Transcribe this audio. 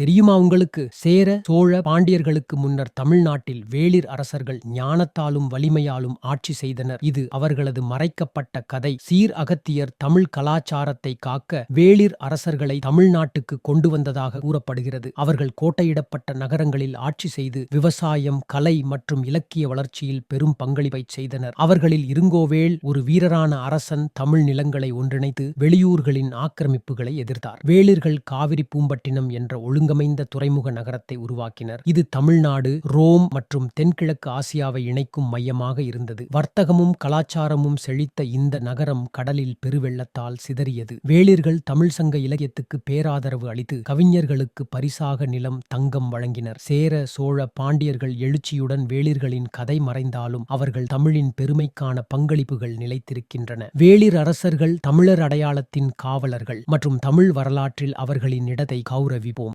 தெரியுமா உங்களுக்கு? சேர சோழ பாண்டியர்களுக்கு முன்னர் தமிழ்நாட்டில் வேளிர் அரசர்கள் ஞானத்தாலும் வலிமையாலும் ஆட்சி செய்தனர். இது அவர்களது மறைக்கப்பட்ட கதை. சீர் அகத்தியர் தமிழ் கலாச்சாரத்தை காக்க வேளிர் அரசர்களை தமிழ்நாட்டுக்கு கொண்டு வந்ததாக கூறப்படுகிறது. அவர்கள் கோட்டையிடப்பட்ட நகரங்களில் ஆட்சி செய்து விவசாயம் கலை மற்றும் இலக்கிய வளர்ச்சியில் பெரும் பங்களிப்பை செய்தனர். அவர்களில் இருங்கோவேள் ஒரு வீரரான அரசன் தமிழ் நிலங்களை ஒன்றிணைத்து வெளியூர்களின் ஆக்கிரமிப்புகளை எதிர்த்தார். வேளிர்கள் காவிரி பூம்பட்டினம் என்ற ஒழுங்கு ஒழுங்கமைந்த துறைமுக நகரத்தை உருவாக்கினர். இது தமிழ்நாடு ரோம் மற்றும் தென்கிழக்கு ஆசியாவை இணைக்கும் மையமாக இருந்தது. வர்த்தகமும் கலாச்சாரமும் செழித்த இந்த நகரம் கடலில் பெருவெள்ளத்தால் சிதறியது. வேளிர்கள் தமிழ் சங்க இலக்கியத்துக்கு பேராதரவு அளித்து கவிஞர்களுக்கு பரிசாக நிலம் தங்கம் வழங்கினர். சேர சோழ பாண்டியர்கள் எழுச்சியுடன் வேளிர்களின் கதை மறைந்தாலும் அவர்கள் தமிழின் பெருமைக்கான பங்களிப்புகள் நிலைத்திருக்கின்றன. வேளிர் அரசர்கள் தமிழர் அடையாளத்தின் காவலர்கள் மற்றும் தமிழ் வரலாற்றில் அவர்களின் இடத்தை கௌரவிப்போம்.